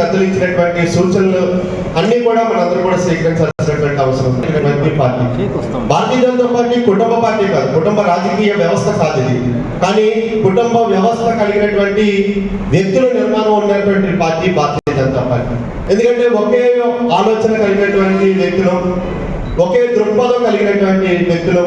పెద్దలు ఇచ్చినటువంటి సూచనలు అన్ని కూడా మనందరూ కూడా స్వీకరించాల్సినటువంటి అవసరం పార్టీ. భారతీయ జనతా పార్టీ కుటుంబ పార్టీ కాదు. కుటుంబ రాజకీయ వ్యవస్థ కాదు ఇది. కానీ కుటుంబ వ్యవస్థ కలిగినటువంటి వ్యక్తుల నిర్మాణం ఉన్నటువంటి పార్టీ భారతీయ జనతా పార్టీ. ఎందుకంటే ఒకే ఆలోచన కలిగినటువంటి వ్యక్తులు ఒకే దృక్పథం కలిగినటువంటి వ్యక్తులు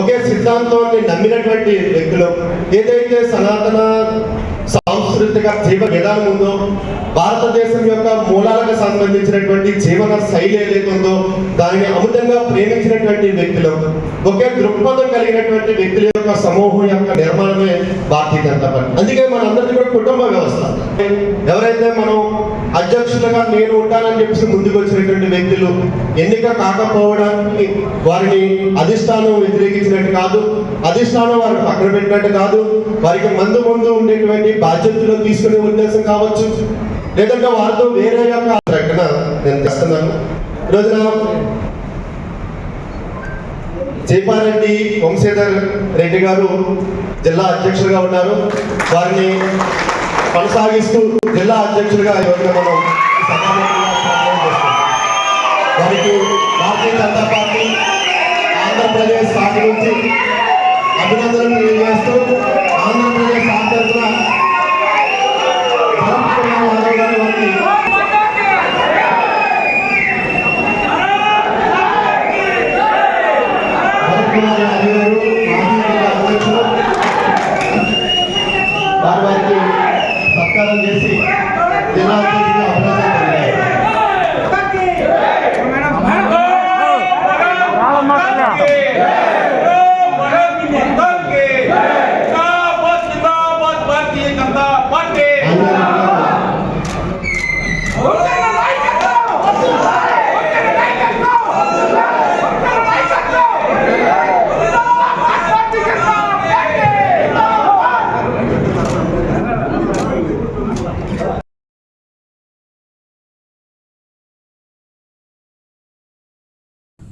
ఒకే సిద్ధాంతాన్ని నమ్మినటువంటి వ్యక్తులు ఏదైతే సనాతన సాంస్కృతిక జీవ విధానం ఉందో భారతదేశం యొక్క మూలాలకు సంబంధించినటువంటి జీవన శైలి ఏదైతే ఉందో దానిని అమితంగా ప్రేమించినటువంటి వ్యక్తులు ఒకే దృక్పథం కలిగినటువంటి వ్యక్తుల యొక్క సమూహం యొక్క నిర్మాణమే భారతీయ జనతా పార్టీ. అందుకే మనందరికీ కూడా కుటుంబ వ్యవస్థ. ఎవరైతే మనం అధ్యక్షులుగా నేను ఉంటానని చెప్పేసి ముందుకు వచ్చినటువంటి వ్యక్తులు ఎన్నిక కాకపోవడానికి వారిని అధిష్టానం వ్యతిరేకించినట్టు కాదు అధిష్టానం వారిని పక్కన పెట్టినట్టు కాదు వారికి మందు ముందు ఉండేటువంటి బాధ్యతలు తీసుకునే ఉద్దేశం కావచ్చు లేదంటే వారితో వేరే యొక్క ప్రకటన నేను తెస్తున్నాను ఈ చేపారెడ్డి వంశీధర్ రెడ్డి గారు జిల్లా అధ్యక్షులుగా ఉన్నారు. వారిని కొనసాగిస్తూ జిల్లా అధ్యక్షులుగా ఈరోజు మనం ఈ వారికి భారతీయ జనతా పార్టీ ఆంధ్రప్రదేశ్ పార్టీ నుంచి అభినందనలు తెలియజేస్తూ ఆంధ్రప్రదేశ్ శాఖ గారు మాజీ జిల్లా అధ్యక్షులు వారి వారికి సత్కారం చేసి జిల్లా అధ్యక్షులు అభినందనలు తెలియజేస్తారు